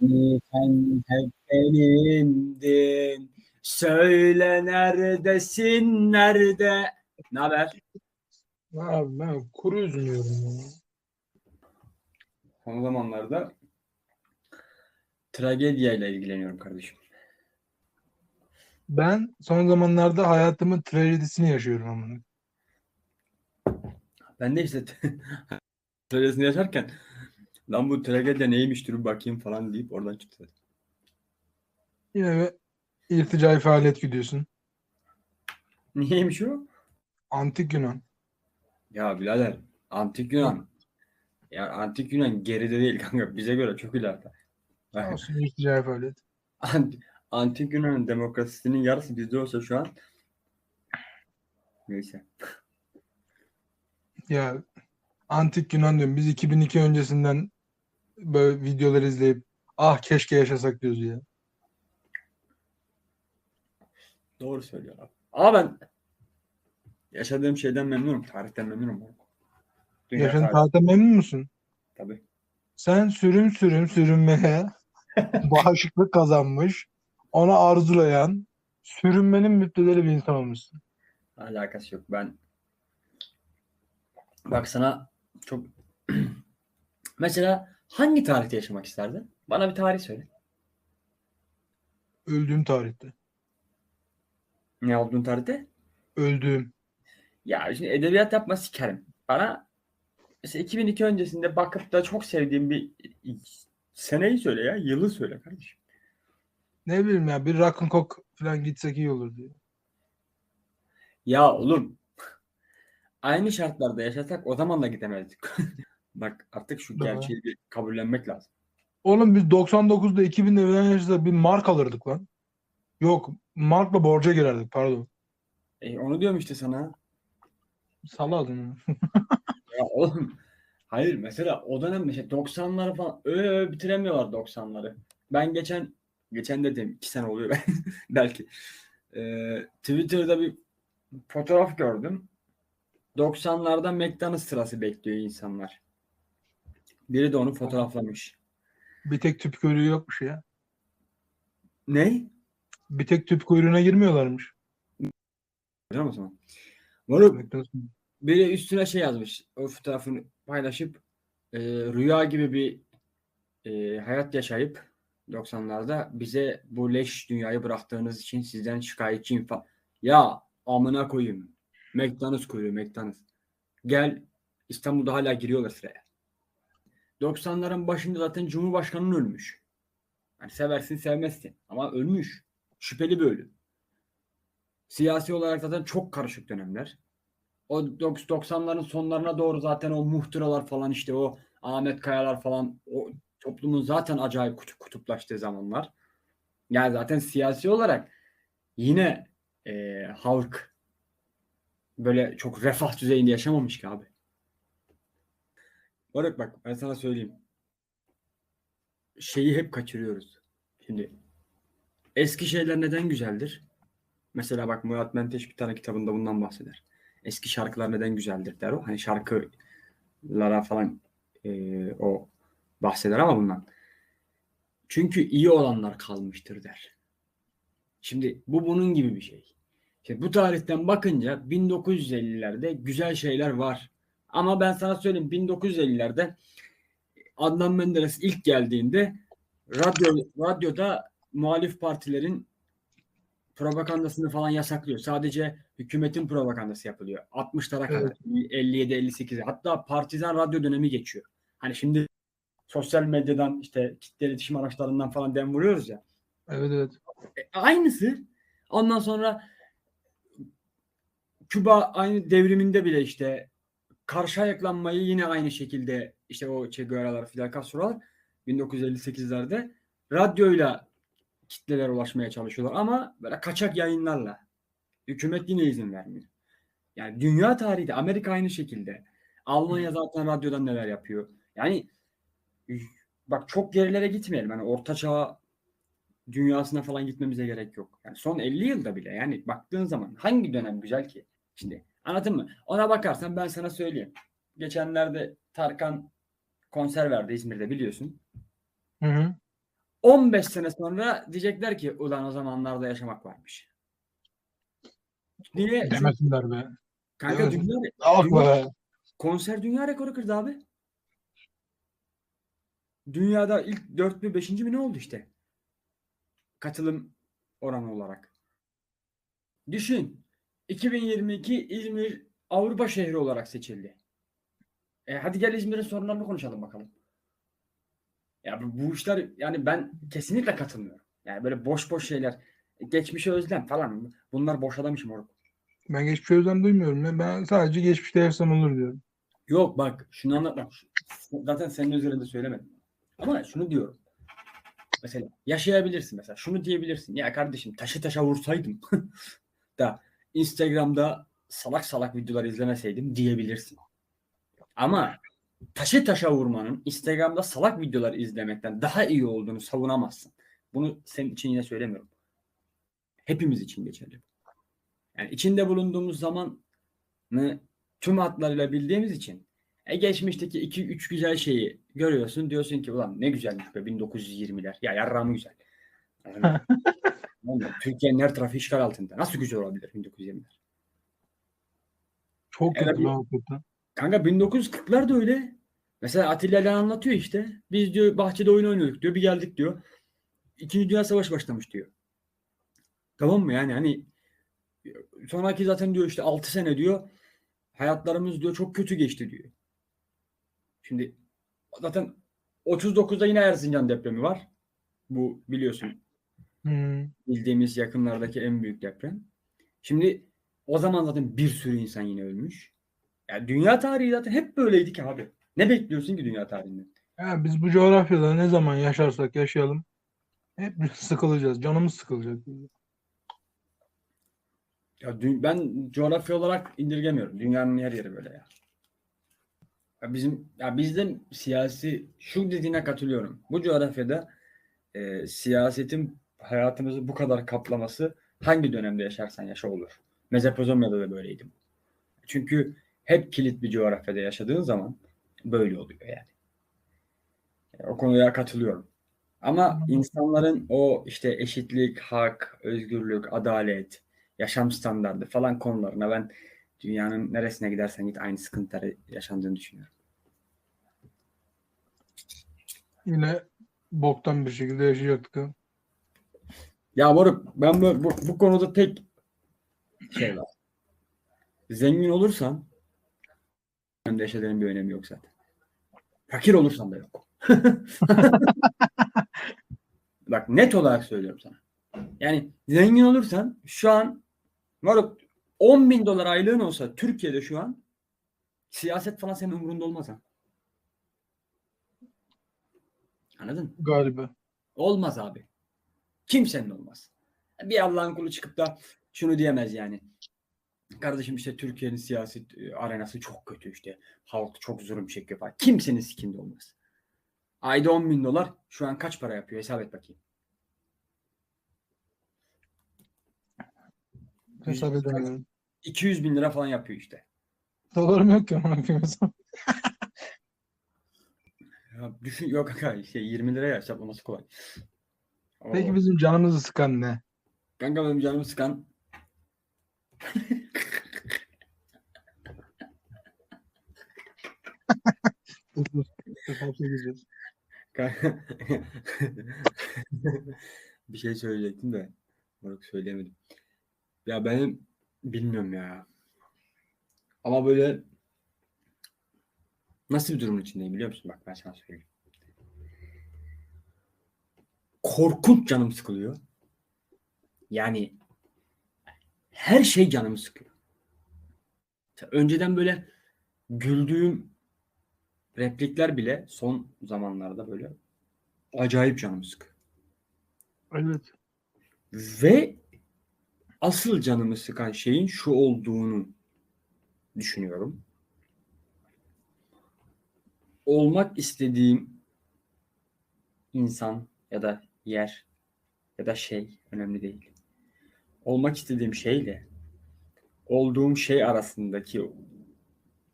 Sen hep benimdin. Söyle neredesin nerede? Ne haber? Abi ben kuru üzülüyorum ya. Son zamanlarda tragediyayla ilgileniyorum kardeşim. Ben son zamanlarda hayatımın trajedisini yaşıyorum amına. Ben de işte trajedisini yaşarken lan bu tragedya neymiş dur bakayım falan deyip oradan çıktı. Yine bir irticai faaliyet gidiyorsun. Niyeymiş o? Antik Yunan. Ya birader antik Yunan. Ya antik Yunan geride değil kanka bize göre çok ileride. Olsun irticai faaliyet. Ant- Antik Yunan demokrasisinin yarısı bizde olsa şu an neyse. Ya Antik Yunan diyorum. Biz 2002 öncesinden böyle videolar izleyip ah keşke yaşasak diyoruz ya. Doğru söylüyor abi. Ama ben yaşadığım şeyden memnunum. Tarihten memnunum. Dünya Yaşadığın tarihten memnun musun? tabii. Sen sürüm sürüm sürünmeye bağışıklık kazanmış, ona arzulayan, sürünmenin müptedeli bir insan olmuşsun. Alakası yok. Ben bak sana çok mesela hangi tarihte yaşamak isterdin? Bana bir tarih söyle. Öldüğüm tarihte. Ne olduğun tarihte? Öldüğüm. Ya şimdi edebiyat yapma sikerim. Bana mesela 2002 öncesinde bakıp da çok sevdiğim bir seneyi söyle ya. Yılı söyle kardeşim. Ne bileyim ya bir Rock'n'Coke falan gitsek iyi olur diye. Ya oğlum aynı şartlarda yaşasak o zaman da gidemezdik. Bak artık şu Doğru. gerçeği bir kabullenmek lazım. Oğlum biz 99'da 2000'de falan yaşasak bir mark alırdık lan. Yok markla borca girerdik pardon. E, onu diyorum işte sana. Saladın onu. Ya oğlum hayır mesela o dönem mesela 90'ları falan öyle öyle bitiremiyorlar 90'ları. Ben geçen geçen dedim 2 sene oluyor ben belki. Ee, Twitter'da bir fotoğraf gördüm. 90'larda McDonald's sırası bekliyor insanlar. Biri de onu fotoğraflamış. Bir tek tüp kuyruğu yokmuş ya. Ne? Bir tek tüp kuyruğuna girmiyorlarmış. Biliyor musun? McDonald's. biri üstüne şey yazmış. O fotoğrafını paylaşıp e, rüya gibi bir e, hayat yaşayıp 90'larda bize bu leş dünyayı bıraktığınız için sizden şikayetçiyim falan. Ya amına koyayım. McDonald's koyuyor McDonald's. Gel İstanbul'da hala giriyorlar sıraya. 90'ların başında zaten Cumhurbaşkanı'nın ölmüş. Yani seversin sevmezsin ama ölmüş. Şüpheli bir ölüm. Siyasi olarak zaten çok karışık dönemler. O dok- 90'ların sonlarına doğru zaten o muhtıralar falan işte o Ahmet Kayalar falan o toplumun zaten acayip kutup kutuplaştığı zamanlar. Yani zaten siyasi olarak yine e, halk böyle çok refah düzeyinde yaşamamış ki abi. Barık bak ben sana söyleyeyim. Şeyi hep kaçırıyoruz. Şimdi eski şeyler neden güzeldir? Mesela bak Murat Menteş bir tane kitabında bundan bahseder. Eski şarkılar neden güzeldir der o. Hani şarkılara falan e, o bahseder ama bundan. Çünkü iyi olanlar kalmıştır der. Şimdi bu bunun gibi bir şey. Şimdi bu tarihten bakınca 1950'lerde güzel şeyler var. Ama ben sana söyleyeyim 1950'lerde Adnan Menderes ilk geldiğinde radyo radyoda muhalif partilerin propagandasını falan yasaklıyor. Sadece hükümetin propagandası yapılıyor. 60'lara kadar. Evet. 57 58'e. Hatta partizan radyo dönemi geçiyor. Hani şimdi sosyal medyadan işte kitle iletişim araçlarından falan dem vuruyoruz ya. Evet evet. E, aynısı. Ondan sonra Küba aynı devriminde bile işte karşı ayaklanmayı yine aynı şekilde işte o Che Guevara'lar, Fidel Castro'lar 1958'lerde radyoyla kitlelere ulaşmaya çalışıyorlar ama böyle kaçak yayınlarla. Hükümet yine izin vermiyor. Yani dünya tarihi de Amerika aynı şekilde. Almanya zaten radyodan neler yapıyor. Yani bak çok gerilere gitmeyelim. Hani orta çağ dünyasına falan gitmemize gerek yok. Yani son 50 yılda bile yani baktığın zaman hangi dönem güzel ki? Şimdi anladın mı? Ona bakarsan ben sana söyleyeyim. Geçenlerde Tarkan konser verdi İzmir'de biliyorsun. Hı hı. 15 sene sonra diyecekler ki ulan o zamanlarda yaşamak varmış. Niye? Demesinler be. Kanka Evet. dünya, dünya- konser dünya rekoru kırdı abi. Dünyada ilk 4 mü 5. mi ne oldu işte? Katılım oranı olarak. Düşün. 2022 İzmir Avrupa şehri olarak seçildi. E hadi gel İzmir'in sorunlarını konuşalım bakalım. Ya bu, işler yani ben kesinlikle katılmıyorum. Yani böyle boş boş şeyler. Geçmişe özlem falan. Bunlar boş adam işi moruk. Ben geçmiş özlem duymuyorum. ya. Ben sadece geçmişte yaşam olur diyorum. Yok bak şunu anlatmak. Zaten senin üzerinde söylemedim. Ama şunu diyorum. Mesela yaşayabilirsin mesela. Şunu diyebilirsin. Ya kardeşim taşı taşa vursaydım da Instagram'da salak salak videolar izlemeseydim diyebilirsin. Ama taşı taşa vurmanın Instagram'da salak videolar izlemekten daha iyi olduğunu savunamazsın. Bunu senin için yine söylemiyorum. Hepimiz için geçerli. Yani içinde bulunduğumuz zamanı tüm hatlarıyla bildiğimiz için e geçmişteki 2-3 güzel şeyi görüyorsun. Diyorsun ki ulan ne güzelmiş be 1920'ler. Ya yarrağımı güzel. Türkiye'nin her tarafı işgal altında. Nasıl güzel olabilir 1920'ler? Çok Evet, kötü hakikaten. Kanka 1940'lar da öyle. Mesela Atilla ile anlatıyor işte. Biz diyor bahçede oyun oynuyorduk diyor. Bir geldik diyor. İkinci Dünya Savaşı başlamış diyor. Tamam mı yani hani sonraki zaten diyor işte 6 sene diyor. Hayatlarımız diyor çok kötü geçti diyor. Şimdi zaten 39'da yine Erzincan depremi var. Bu biliyorsun Hmm. bildiğimiz yakınlardaki en büyük deprem. Şimdi o zaman zaten bir sürü insan yine ölmüş. Yani dünya tarihi zaten hep böyleydi ki abi. Ne bekliyorsun ki dünya tarihinden? Ya biz bu coğrafyada ne zaman yaşarsak yaşayalım hep sıkılacağız. Canımız sıkılacak. Ya dü- ben coğrafya olarak indirgemiyorum. Dünyanın her yeri böyle ya. Ya bizim ya bizde siyasi şu dediğine katılıyorum. Bu coğrafyada e, siyasetin hayatımızı bu kadar kaplaması hangi dönemde yaşarsan yaşa olur. Mezopotamya'da da böyleydi. bu. Çünkü hep kilit bir coğrafyada yaşadığın zaman böyle oluyor yani. O konuya katılıyorum. Ama insanların o işte eşitlik, hak, özgürlük, adalet, yaşam standardı falan konularına ben dünyanın neresine gidersen git aynı sıkıntıları yaşandığını düşünüyorum. Yine boktan bir şekilde yaşayacaktık. Ya moruk ben bu, bu, bu konuda tek şey var. Zengin olursan önde yaşadığın bir önemi yok zaten. Fakir olursan da yok. Bak net olarak söylüyorum sana. Yani zengin olursan şu an moruk 10 bin dolar aylığın olsa Türkiye'de şu an siyaset falan senin umurunda olmaz ha. Anladın? Galiba. Olmaz abi. Kimsenin olmaz. Bir Allah'ın kulu çıkıp da şunu diyemez yani. Kardeşim işte Türkiye'nin siyaset e, arenası çok kötü işte. Halk çok zulüm çekiyor falan. Kimsenin sikinde olmaz. Ayda 10 bin dolar şu an kaç para yapıyor hesap et bakayım. Hesap edemiyorum. 200 bin lira falan yapıyor işte. Dolarım yok koyayım. Ya düşün yok kanka şey 20 liraya hesaplaması kolay. Peki bizim canımızı sıkan ne? Kanka benim canımı sıkan. Kanka- bir şey söyleyecektim de moruk söyleyemedim. Ya benim bilmiyorum ya. Ama böyle nasıl bir durumun içindeyim biliyor musun? Bak ben sana söyleyeyim. Korkunç canım sıkılıyor. Yani her şey canımı sıkıyor. Önceden böyle güldüğüm replikler bile son zamanlarda böyle acayip canımı sıkıyor. Evet. Ve asıl canımı sıkan şeyin şu olduğunu düşünüyorum. Olmak istediğim insan ya da yer ya da şey önemli değil. Olmak istediğim şeyle olduğum şey arasındaki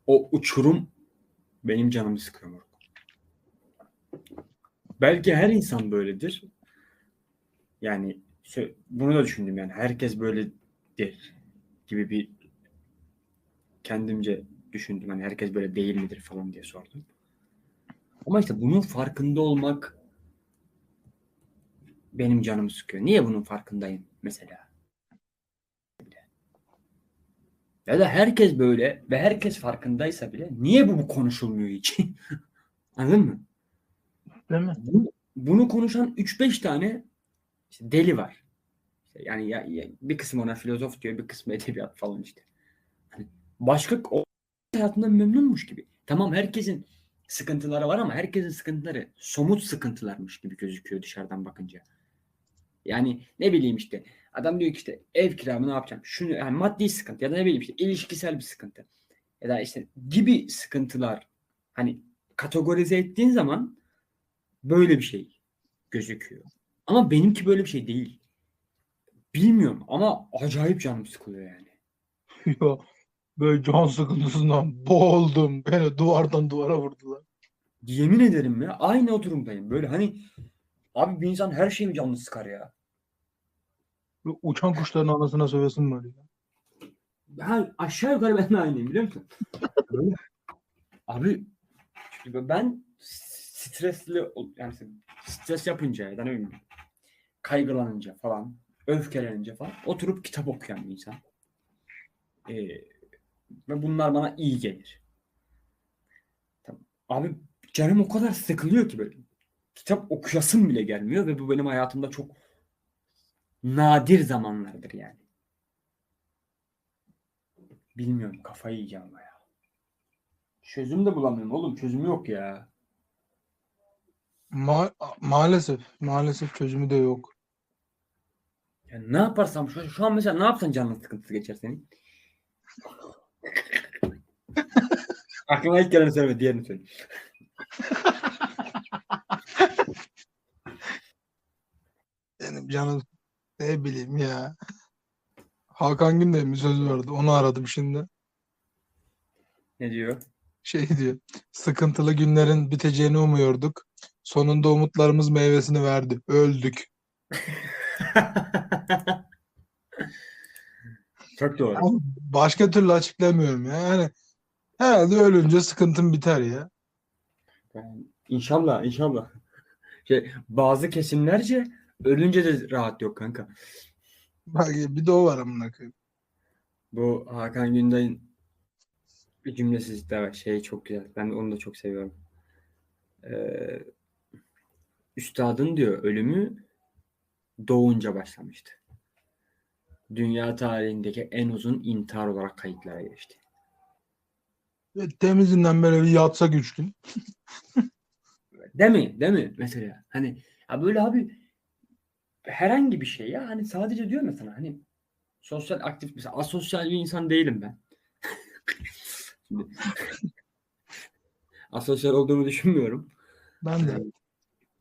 o uçurum benim canımı sıkıyor. moruk. Belki her insan böyledir. Yani bunu da düşündüm yani herkes böyledir gibi bir kendimce düşündüm. Hani herkes böyle değil midir falan diye sordum. Ama işte bunun farkında olmak benim canımı sıkıyor. Niye bunun farkındayım mesela? Ya da herkes böyle ve herkes farkındaysa bile niye bu, bu konuşulmuyor hiç? Anladın mı? Değil mi? Bu- bunu konuşan 3-5 tane işte deli var. İşte yani ya, ya- bir kısmı ona filozof diyor, bir kısmı edebiyat falan işte. Hani başka o hayatından memnunmuş gibi. Tamam herkesin sıkıntıları var ama herkesin sıkıntıları somut sıkıntılarmış gibi gözüküyor dışarıdan bakınca. Yani ne bileyim işte adam diyor ki işte ev kiramı ne yapacağım? Şunu yani maddi sıkıntı ya da ne bileyim işte ilişkisel bir sıkıntı. Ya da işte gibi sıkıntılar hani kategorize ettiğin zaman böyle bir şey gözüküyor. Ama benimki böyle bir şey değil. Bilmiyorum ama acayip canım sıkılıyor yani. Ya, böyle can sıkıntısından boğuldum. Beni duvardan duvara vurdular. Yemin ederim ya aynı o durumdayım. Böyle hani abi bir insan her şeyi mi canını sıkar ya? Uçan kuşların anasına sövesim var ya. Ha, aşağı yukarı ben de aynıyım biliyor musun? Abi çünkü ben stresli yani stres yapınca ya da ne bileyim kaygılanınca falan öfkelenince falan oturup kitap okuyan bir insan. Ee, ve bunlar bana iyi gelir. Tamam. Abi canım o kadar sıkılıyor ki böyle. Kitap okuyasım bile gelmiyor ve bu benim hayatımda çok nadir zamanlardır yani. Bilmiyorum kafayı yiyeceğim ya. Çözüm de bulamıyorum oğlum. Çözüm yok ya. Ma- maalesef. Maalesef çözümü de yok. Ya ne yaparsam şu, şu an mesela ne yapsan canın sıkıntısı geçer senin? Aklıma ilk geleni söyleme, diğerini söyle. Benim canım ne bileyim ya. Hakan Günde'nin bir sözü vardı. Onu aradım şimdi. Ne diyor? Şey diyor. Sıkıntılı günlerin biteceğini umuyorduk. Sonunda umutlarımız meyvesini verdi. Öldük. Çok doğru. Yani başka türlü açıklamıyorum ya. Yani herhalde ölünce sıkıntım biter ya. Yani inşallah, inşallah. Şey, bazı kesimlerce ölünce de rahat yok kanka. Bak bir de o var amına koyayım. Bu Hakan Günday'ın bir cümlesi de var. Şey çok güzel. Ben onu da çok seviyorum. Ee, üstadın diyor ölümü doğunca başlamıştı. Dünya tarihindeki en uzun intihar olarak kayıtlara geçti. Temizinden böyle bir yatsak üç gün. Değil mi? Değil mi? Mesela hani ya böyle abi herhangi bir şey ya hani sadece diyor mesela hani sosyal aktif mesela asosyal bir insan değilim ben. Asosyal olduğumu düşünmüyorum. Ben de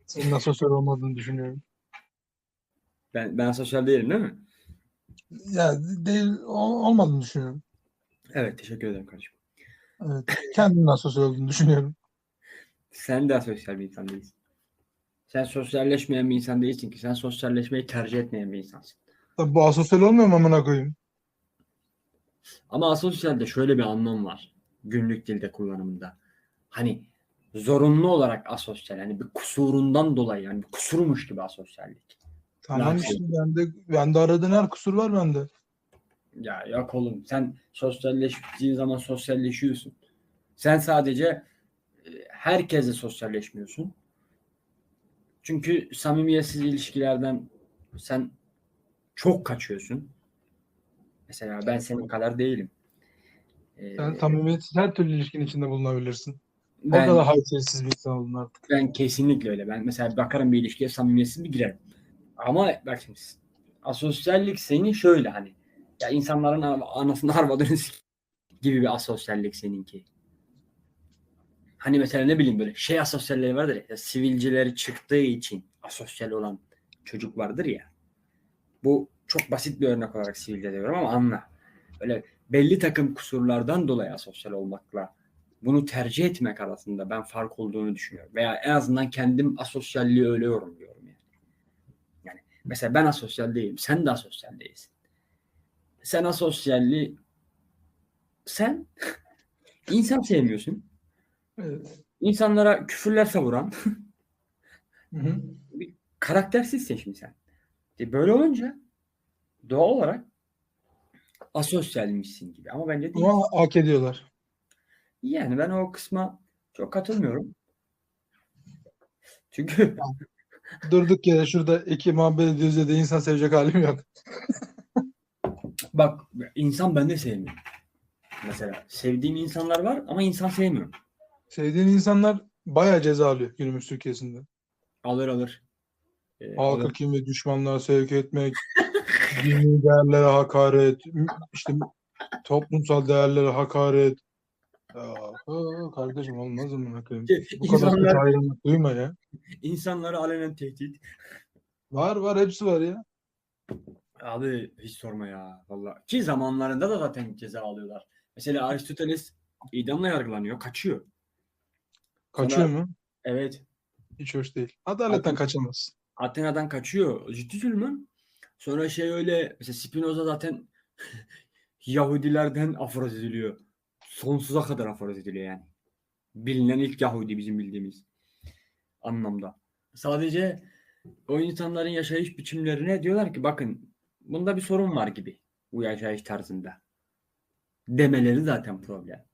senin asosyal olmadığını düşünüyorum. Ben ben asosyal değilim değil mi? Ya değil ol- olmadığını düşünüyorum. Evet teşekkür ederim kardeşim. Evet. Kendinin asosyal olduğunu düşünüyorum. Sen de asosyal bir insan değilsin. Sen sosyalleşmeyen bir insan değilsin ki. Sen sosyalleşmeyi tercih etmeyen bir insansın. Tabii bu asosyal olmuyor mu amına koyayım? Ama asosyalde şöyle bir anlam var. Günlük dilde kullanımında. Hani zorunlu olarak asosyal. Yani bir kusurundan dolayı yani bir kusurmuş gibi asosyallik. Tamam işte bende, bende aradığın her kusur var bende. Ya yok oğlum sen sosyalleştiğin zaman sosyalleşiyorsun. Sen sadece e, herkesle sosyalleşmiyorsun. Çünkü samimiyetsiz ilişkilerden sen çok kaçıyorsun. Mesela ben senin kadar değilim. Ee, Sen samimiyetsiz her türlü ilişkinin içinde bulunabilirsin. O ben, kadar haysiyetsiz bir insan oldun artık. ben kesinlikle öyle. Ben mesela bakarım bir ilişkiye samimiyetsiz bir girerim. Ama bak şimdi asosyallik senin şöyle hani ya insanların ana- anasını arvadını gibi bir asosyallik seninki. Hani mesela ne bileyim böyle şey asosyalleri vardır ya, sivilceleri çıktığı için asosyal olan çocuk vardır ya. Bu çok basit bir örnek olarak sivilce diyorum ama anla. Böyle belli takım kusurlardan dolayı asosyal olmakla bunu tercih etmek arasında ben fark olduğunu düşünüyorum. Veya en azından kendim asosyalliği öyle yorumluyorum yani. Yani Mesela ben asosyal değilim. Sen de asosyal değilsin. Sen asosyalli sen insan sevmiyorsun. Evet. İnsanlara küfürler savuran Hı hı. karaktersizsin şimdi sen. E böyle olunca doğal olarak asosyalmişsin gibi. Ama bence değil. Ama hak ediyorlar. Yani ben o kısma çok katılmıyorum. Çünkü Durduk yere şurada iki muhabbet ediyoruz da insan sevecek halim yok. bak insan ben de sevmiyorum. Mesela sevdiğim insanlar var ama insan sevmiyorum. Sevdiğin insanlar bayağı ceza alıyor günümüz Türkiye'sinde. Alır alır. Ee, Halkı alır. kim ve düşmanlığa sevk etmek, dini değerlere hakaret, işte toplumsal değerlere hakaret. Ya, kardeşim olmaz mı? bakayım? Bu kadar İnsanlar- kötü ayrımlık duyma ya. İnsanları alenen tehdit. Var var hepsi var ya. Abi hiç sorma ya. Vallahi. Ki zamanlarında da zaten ceza alıyorlar. Mesela Aristoteles idamla yargılanıyor. Kaçıyor. Kaçıyor mu? Evet. Hiç hoş değil. Adaletten Abi- kaçamaz. Atina'dan kaçıyor. Ciddi zulmün. Sonra şey öyle mesela Spinoza zaten Yahudilerden aforoz ediliyor. Sonsuza kadar aforoz ediliyor yani. Bilinen ilk Yahudi bizim bildiğimiz anlamda. Sadece o insanların yaşayış biçimlerine diyorlar ki bakın bunda bir sorun var gibi bu yaşayış tarzında. Demeleri zaten problem.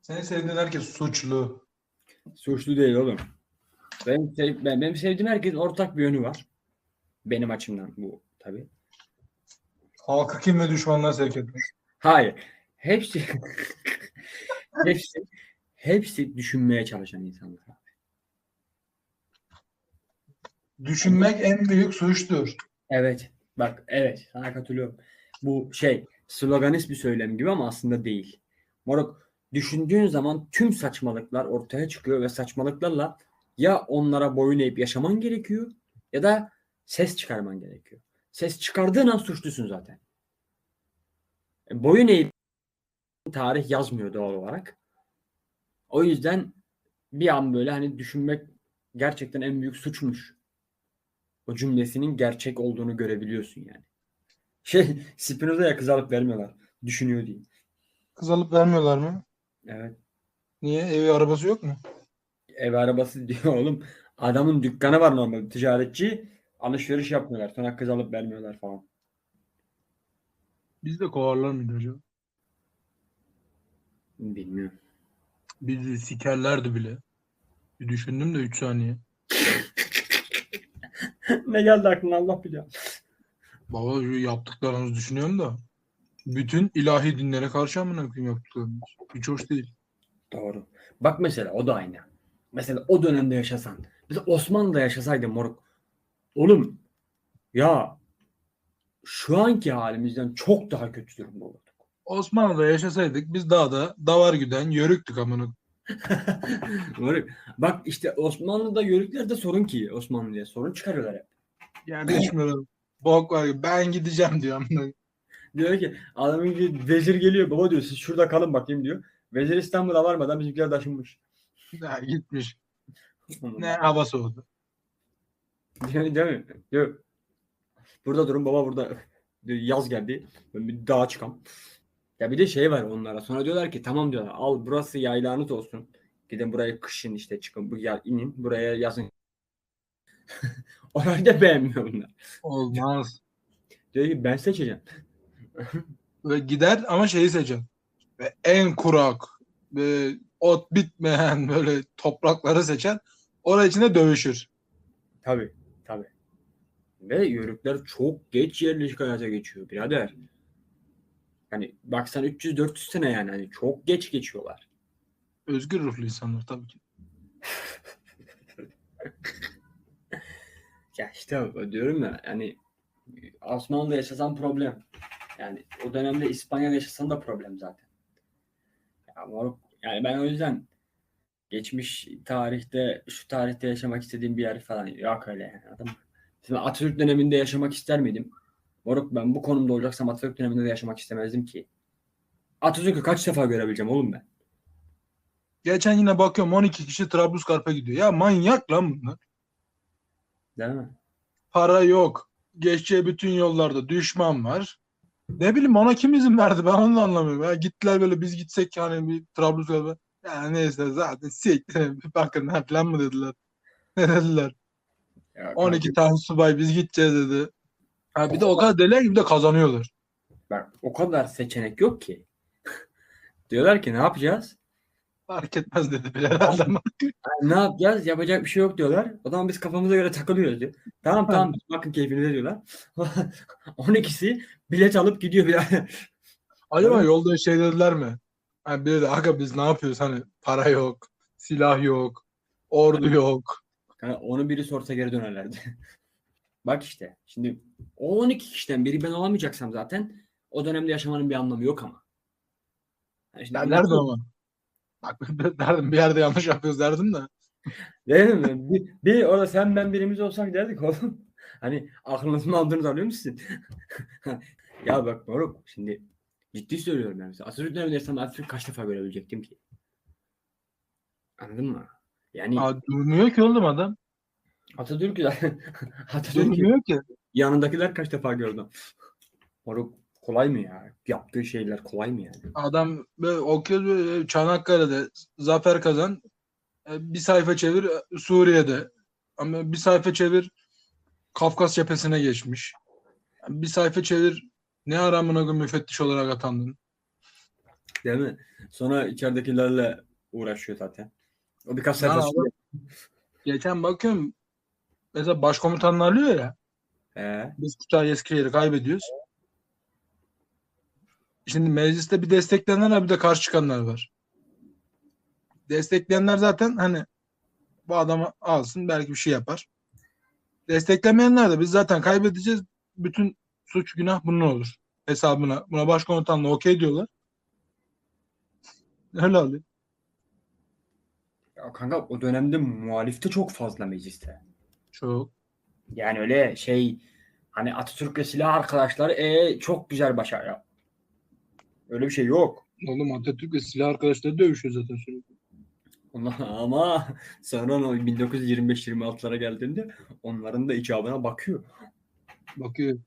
Seni sevdiğin herkes suçlu. Suçlu değil oğlum. Benim, sev- ben, benim sevdiğim herkesin ortak bir yönü var. Benim açımdan bu tabii. Halkı kim ve düşmanlığa sevk etmek. Hayır. Hepsi hepsi hepsi düşünmeye çalışan insanlar. Düşünmek en büyük suçtur. Evet. Bak evet sana katılıyorum. Bu şey sloganist bir söylem gibi ama aslında değil. Moruk düşündüğün zaman tüm saçmalıklar ortaya çıkıyor ve saçmalıklarla ya onlara boyun eğip yaşaman gerekiyor ya da ses çıkarman gerekiyor. Ses çıkardığın an suçlusun zaten. E, Boyun eğip tarih yazmıyor doğal olarak. O yüzden bir an böyle hani düşünmek gerçekten en büyük suçmuş. O cümlesinin gerçek olduğunu görebiliyorsun yani. Şey Spinoza'ya kız alıp vermiyorlar. Düşünüyor diye. Kız alıp vermiyorlar mı? Evet. Niye? Evi arabası yok mu? Ev arabası diyor oğlum. Adamın dükkanı var normal ticaretçi. Alışveriş yapmıyorlar. Sonra kız alıp vermiyorlar falan. Biz de kovarlar mıydı acaba? Bilmiyorum. Bizi sikerlerdi bile. Bir düşündüm de 3 saniye. ne geldi aklına Allah biliyor. Baba şu yaptıklarınızı düşünüyorum da. Bütün ilahi dinlere karşı amına koyayım yaptıklarınız. Hiç hoş değil. Doğru. Bak mesela o da aynı. Mesela o dönemde yaşasan. Mesela Osmanlı'da yaşasaydı moruk. Oğlum ya şu anki halimizden çok daha kötü durumda olurduk. Osmanlı'da yaşasaydık biz dağda davar güden yörüktük amına. Moruk, Bak işte Osmanlı'da yörüklerde sorun ki Osmanlı'ya sorun çıkarıyorlar hep. Yani. Bok var ben gideceğim diyor amına. Diyor ki adamın bir vezir geliyor baba diyor siz şurada kalın bakayım diyor. Vezir İstanbul'a varmadan bizimkiler taşınmış. Ya gitmiş. Ne hava soğudu. Değil, değil mi? Diyor. Burada durun baba burada. Diyor, yaz geldi. Ben bir dağa çıkam. Ya bir de şey var onlara. Sonra diyorlar ki tamam diyorlar. Al burası yaylağınız olsun. Gidin buraya kışın işte çıkın. Bu yer inin. Buraya yazın. Orayı da beğenmiyor bunlar. Olmaz. Diyor ki ben seçeceğim. Ve gider ama şeyi seçeceksin. Ve en kurak ve ot bitmeyen böyle toprakları seçen oraya içinde dövüşür. Tabii. Tabii. Ve yörükler çok geç yerleşik hayata geçiyor birader. Hani baksan 300-400 sene yani. Hani çok geç geçiyorlar. Özgür ruhlu insanlar tabii ki. Ya işte diyorum ya yani Osmanlı'da yaşasan problem. Yani o dönemde İspanya'da yaşasan da problem zaten. Ya yani ben o yüzden geçmiş tarihte şu tarihte yaşamak istediğim bir yer falan yok öyle yani. Adam. Şimdi Atatürk döneminde yaşamak ister miydim? Moruk ben bu konumda olacaksam Atatürk döneminde de yaşamak istemezdim ki. Atatürk'ü kaç defa görebileceğim oğlum ben? Geçen yine bakıyorum 12 kişi Trablusgarp'a gidiyor. Ya manyak lan bunlar. Değil mi? Para yok. geçeceği bütün yollarda düşman var. Ne bileyim ona kim izin verdi ben onu da anlamıyorum. Ya gittiler böyle biz gitsek hani bir Trabzonspor ya neyse zaten siktir bakın ha falan mı dediler. Ne dediler? Ya 12 kanka, tane subay biz gideceğiz dedi. Ha bir de o kadar deli gibi de kazanıyorlar. Bak o kadar seçenek yok ki. Diyorlar ki ne yapacağız? Fark etmez dedi bile adam. Ne yapacağız? Yapacak bir şey yok diyorlar. O zaman biz kafamıza göre takılıyoruz diyor. Tamam tamam bakın keyfinize diyorlar. 12'si bilet alıp gidiyor birader. Acaba Evet. yolda şey dediler mi? Ha biri de aga biz ne yapıyoruz hani para yok, silah yok, ordu yok. Yani onu biri sorsa geri dönerlerdi. Bak işte. Şimdi o 12 kişiden biri ben olamayacaksam zaten o dönemde yaşamanın bir anlamı yok ama. Yani şimdi bunlar- derdim ama. Bak derdim bir yerde yanlış yapıyoruz derdim de. Değil mi? Bir, bir orada sen ben birimiz olsak derdik oğlum. Hani aklınızı mı aldınız alıyor musun? ya bak moruk şimdi ciddi söylüyorum ben mesela. Atatürk döneminde yaşasam Atatürk kaç defa görebilecektim ki? Anladın mı? Yani Aa, durmuyor ki oğlum adam. Atatürk Atatürk Durmuyor ki. yanındakiler kaç defa gördüm. Moruk kolay mı ya? Yaptığı şeyler kolay mı yani? Adam böyle böyle Çanakkale'de zafer kazan. e, Bir sayfa çevir e, Suriye'de. Ama bir sayfa çevir Kafkas cephesine geçmiş. Bir sayfa çevir ne aramına gün müfettiş olarak atandın. Değil mi? Sonra içeridekilerle uğraşıyor zaten. O birkaç sayfa adam- Geçen bakıyorum mesela başkomutanlar alıyor ya. Ee, Biz Kutay Eskişehir'i kaybediyoruz. Şimdi mecliste bir destekleyenler var bir de karşı çıkanlar var. Destekleyenler zaten hani bu adamı alsın belki bir şey yapar. Desteklemeyenler de biz zaten kaybedeceğiz. Bütün suç günah bunun olur. Hesabına. Buna başkomutanla okey diyorlar. Öyle oluyor. ya kanka o dönemde muhalifte çok fazla mecliste. Çok. Yani öyle şey hani Atatürk'le silah arkadaşları e, çok güzel başarı. Öyle bir şey yok. Oğlum Atatürk ve silah arkadaşları dövüşüyor zaten sürekli. Ama sonra o 1925-26'lara geldiğinde onların da icabına bakıyor. Bakıyor.